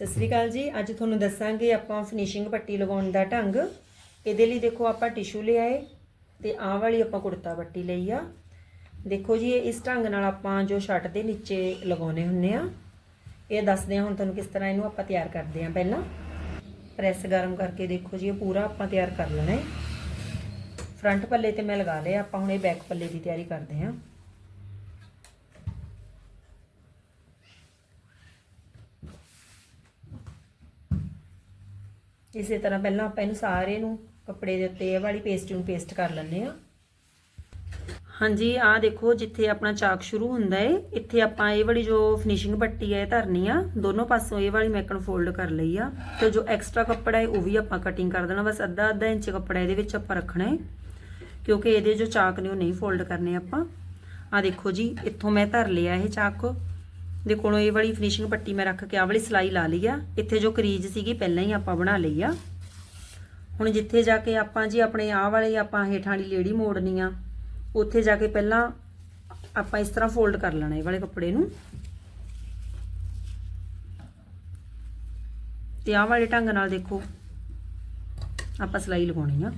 ਸਤਿ ਸ੍ਰੀ ਅਕਾਲ ਜੀ। ਅੱਜ ਤੁਹਾਨੂੰ ਦੱਸਾਂਗੇ ਆਪਾਂ ਫਿਨਿਸ਼ਿੰਗ ਪੱਟੀ ਲਗਾਉਣ ਦਾ ਢੰਗ। ਇਹਦੇ ਲਈ ਦੇਖੋ ਆਪਾਂ ਟਿਸ਼ੂ ਲਿਆਏ ਤੇ ਆਹ ਵਾਲੀ ਆਪਾਂ ਕੁੜਤਾ ਪੱਟੀ ਲਈ ਆ। ਦੇਖੋ ਜੀ, ਇਹ ਇਸ ਢੰਗ ਨਾਲ ਆਪਾਂ ਜੋ ਸ਼ਰਟ ਦੇ ਨੀਚੇ ਲਗਾਉਨੇ ਹੁੰਨੇ ਆ। ਇਹ ਦੱਸਦੇ ਆ ਹੁਣ ਤੁਹਾਨੂੰ ਕਿਸ ਤਰ੍ਹਾਂ ਇਹਨੂੰ ਆਪਾਂ ਤਿਆਰ ਕਰਦੇ ਆ ਪਹਿਲਾਂ। ਪ੍ਰੈਸ ਗਰਮ ਕਰਕੇ ਦੇਖੋ ਜੀ, ਇਹ ਪੂਰਾ ਆਪਾਂ ਤਿਆਰ ਕਰ ਲੈਣਾ ਹੈ। ਫਰੰਟ ਪੱਲੇ ਤੇ ਮੈਂ ਲਗਾ ਲਿਆ। ਆਪਾਂ ਹੁਣ ਇਹ ਬੈਕ ਪੱਲੇ ਦੀ ਤਿਆਰੀ ਕਰਦੇ ਆ ਇਸੇ ਤਰ੍ਹਾਂ ਪਹਿਲਾਂ ਆਪਾਂ ਇਹਨੂੰ ਸਾਰੇ ਨੂੰ ਕੱਪੜੇ ਦੇ ਉੱਤੇ ਇਹ ਵਾਲੀ ਪੇਸਟ ਨੂੰ ਪੇਸਟ ਕਰ ਲੈਂਦੇ ਆ ਹਾਂਜੀ, ਆਹ ਦੇਖੋ ਜਿੱਥੇ ਆਪਣਾ ਚਾਕ ਸ਼ੁਰੂ ਹੁੰਦਾ ਏ, ਇੱਥੇ ਆਪਾਂ ਇਹ ਵਾਲੀ ਜੋ ਫਿਨਿਸ਼ਿੰਗ ਪੱਟੀ ਹੈ ਇਹ ਧਰਨੀ ਆ, ਦੋਨੋਂ ਪਾਸੋਂ ਇਹ ਵਾਲੀ ਮੈਕਨ ਫੋਲਡ ਕਰ ਲਈ ਆ। ਤੇ ਜੋ ਐਕਸਟਰਾ ਕੱਪੜਾ ਹੈ ਉਹ ਵੀ ਆਪਾਂ ਕਟਿੰਗ ਕਰ ਦੇਣਾ, ਬਸ ਅੱਧਾ ਅੱਧਾ ਇੰਚ ਕੱਪੜਾ ਇਹਦੇ ਵਿੱਚ ਆਪਾਂ ਰੱਖਣਾ ਹੈ ਕਿਉਂਕਿ ਇਹਦੇ ਜੋ ਚਾਕ ਨੇ ਉਹ ਨਹੀਂ ਫੋਲਡ ਕਰਨੇ ਆਪਾਂ। ਆ ਦੇਖੋ ਜੀ, ਇੱਥੋਂ ਮੈਂ ਧਰ ਲਿਆ ਇਹ ਚਾਕ। ਦੇ ਕੋਲੋਂ ਇਹ ਵਾਲੀ ਫਿਨਿਸ਼ਿੰਗ ਪੱਟੀ ਮੈਂ ਰੱਖ ਕੇ ਆ ਵਾਲੀ ਸਲਾਈ ਲਾ ਲਈ ਆ। ਇੱਥੇ ਜੋ ਕਰੀਜ ਸੀਗੀ ਪਹਿਲਾਂ ਹੀ ਆਪਾਂ ਬਣਾ ਲਈ ਆ। ਹੁਣ ਜਿੱਥੇ ਜਾ ਕੇ ਆਪਾਂ ਜੀ ਆਪਣੇ ਆਹ ਵਾਲੇ ਆਪਾਂ ਹੇਠਾਂ ਵਾਲੀ ਲੇੜੀ ਮੋੜਨੀ ਆ, ਉੱਥੇ ਜਾ ਕੇ ਪਹਿਲਾਂ ਆਪਾਂ ਇਸ ਤਰ੍ਹਾਂ ਫੋਲਡ ਕਰ ਲੈਣਾ ਇਹ ਵਾਲੇ ਕੱਪੜੇ ਨੂੰ। ਤੇ ਆਹ ਵਾਲੇ ਢੰਗ ਨਾਲ ਦੇਖੋ, ਆਪਾਂ ਸਲਾਈ ਲਗਾਉਣੀ ਆ।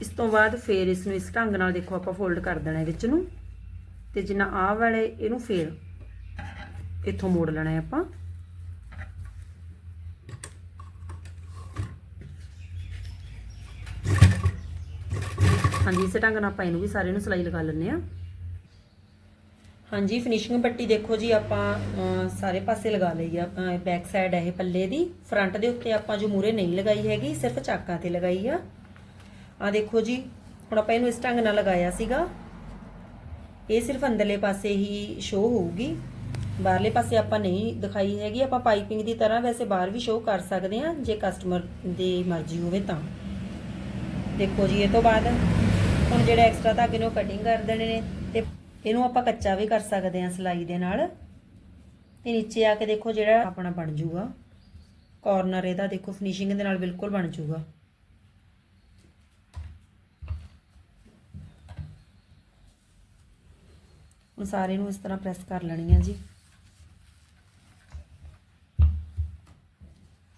ਇਸ ਤੋਂ ਬਾਅਦ ਫੇਰ ਇਸ ਨੂੰ ਇਸ ਢੰਗ ਨਾਲ ਦੇਖੋ ਆਪਾਂ ਫੋਲਡ ਕਰ ਦੇਣਾ ਵਿੱਚ ਨੂੰ। ਤੇ ਜਿੰਨਾ ਆਹ ਵਾਲੇ ਇਹਨੂੰ ਫੇਰ ਇੱਥੋਂ ਮੋੜ ਲੈਣਾ ਹੈ ਆਪਾਂ। ਹਾਂਜੀ, ਇਸੇ ਢੰਗ ਨਾਲ ਆਪਾਂ ਇਹਨੂੰ ਵੀ ਸਾਰੇ ਨੂੰ ਸਲਾਈ ਲਗਾ ਲੈਂਦੇ ਆ ਹਾਂਜੀ ਫਿਨਿਸ਼ਿੰਗ ਪੱਟੀ ਦੇਖੋ ਜੀ ਆਪਾਂ ਸਾਰੇ ਪਾਸੇ ਲਗਾ ਲਈ ਆ। ਬੈਕ ਸਾਈਡ ਹੈ ਇਹ ਪੱਲੇ ਦੀ। ਫਰੰਟ ਦੇ ਉੱਤੇ ਆਪਾਂ ਜੋ ਮੂਰੇ ਨਹੀਂ ਲਗਾਈ ਹੈਗੀ, ਸਿਰਫ ਚਾਕਾਂ ਤੇ ਲਗਾਈ ਆ। ਆ ਦੇਖੋ ਜੀ, ਹੁਣ ਆਪਾਂ ਇਹਨੂੰ ਇਸ ਢੰਗ ਨਾਲ ਲਗਾਇਆ ਸੀਗਾ। ਇਹ ਸਿਰਫ ਅੰਦਰਲੇ ਪਾਸੇ ਹੀ ਸ਼ੋ ਹੋਊਗੀ। ਬਾਹਰਲੇ ਪਾਸੇ ਆਪਾਂ ਨਹੀਂ ਦਿਖਾਈ ਹੈਗੀ, ਆਪਾਂ ਪਾਈਪਿੰਗ ਦੀ ਤਰ੍ਹਾਂ ਵੈਸੇ ਬਾਹਰ ਵੀ ਸ਼ੋ ਕਰ ਸਕਦੇ ਹਾਂ, ਜੇ ਕਸਟਮਰ ਦੀ ਮਰਜ਼ੀ ਹੋਵੇ ਤਾਂ। ਦੇਖੋ ਜੀ, ਇਹ ਤੋਂ ਬਾਅਦ ਹੁਣ ਜਿਹੜੇ ਐਕਸਟਰਾ ਧਾਗੇ ਨੇ ਉਹ ਕਟਿੰਗ ਕਰ ਦੇਣੇ ਨੇ ਤੇ ਇਹਨੂੰ ਆਪਾਂ ਕੱਚਾ ਵੀ ਕਰ ਸਕਦੇ ਹਾਂ ਸਲਾਈ ਦੇ ਨਾਲ। ਤੇ ਨੀਚੇ ਆ ਕੇ ਦੇਖੋ ਜਿਹੜਾ ਆਪਣਾ ਬਣ ਜੂਗਾ ਕਾਰਨਰ ਇਹਦਾ ਦੇਖੋ ਫਿਨਿਸ਼ਿੰਗ ਦੇ ਨਾਲ ਬਿਲਕੁਲ ਬਣ ਜੂਗਾ ਹੁਣ ਸਾਰੇ ਨੂੰ ਇਸ ਤਰ੍ਹਾਂ ਪ੍ਰੈਸ ਕਰ ਲੈਣੀ ਆ ਜੀ।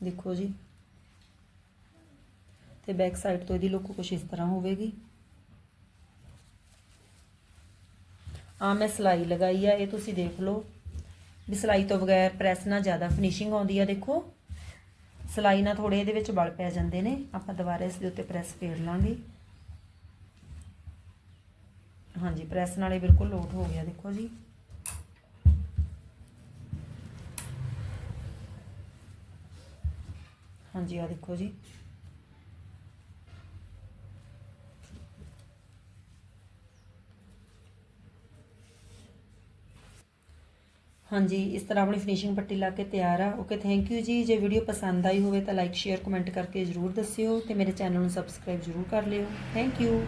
ਦੇਖੋ ਜੀ। ਤੇ ਬੈਕ ਸਾਈਡ ਤੋਂ ਇਹਦੀ ਲੁੱਕ ਕੁਝ ਇਸ ਤਰ੍ਹਾਂ ਹੋਵੇਗੀ। ਆ ਮੈਂ ਸਲਾਈ ਲਗਾਈ ਆ, ਇਹ ਤੁਸੀਂ ਦੇਖ ਲਓ। ਵੀ ਸਲਾਈ ਤੋਂ ਬਗੈਰ ਪ੍ਰੈਸ ਨਾਲ ਜ਼ਿਆਦਾ ਫਿਨਿਸ਼ਿੰਗ ਆਉਂਦੀ ਆ, ਦੇਖੋ। ਸਲਾਈ ਨਾਲ ਥੋੜੇ ਇਹਦੇ ਵਿੱਚ ਬਲ ਪੈ ਜਾਂਦੇ ਨੇ। ਆਪਾਂ ਦੁਬਾਰਾ ਇਸ ਦੇ ਉੱਤੇ ਪ੍ਰੈਸ ਫੇਰ ਲਾਂਗੇ। ਹਾਂਜੀ, ਪ੍ਰੈਸ ਨਾਲੇ ਬਿਲਕੁਲ ਲੋਟ ਹੋ ਗਿਆ, ਦੇਖੋ ਜੀ। ਹਾਂਜੀ ਆ ਦੇਖੋ ਜੀ। ਹਾਂਜੀ, ਇਸ ਤਰ੍ਹਾਂ ਆਪਣੀ ਫਿਨਿਸ਼ਿੰਗ ਪੱਟੀ ਲਾ ਕੇ ਤਿਆਰ ਆ। ਓਕੇ ਥੈਂਕ ਯੂ ਜੀ। ਜੇ ਵੀਡੀਓ ਪਸੰਦ ਆਈ ਹੋਵੇ ਤਾਂ ਲਾਈਕ ਸ਼ੇਅਰ ਕਮੈਂਟ ਕਰਕੇ ਜਰੂਰ ਦੱਸਿਓ ਤੇ ਮੇਰੇ ਚੈਨਲ ਨੂੰ ਸਬਸਕ੍ਰਾਈਬ ਜਰੂਰ ਕਰ ਲਿਓ। Thank you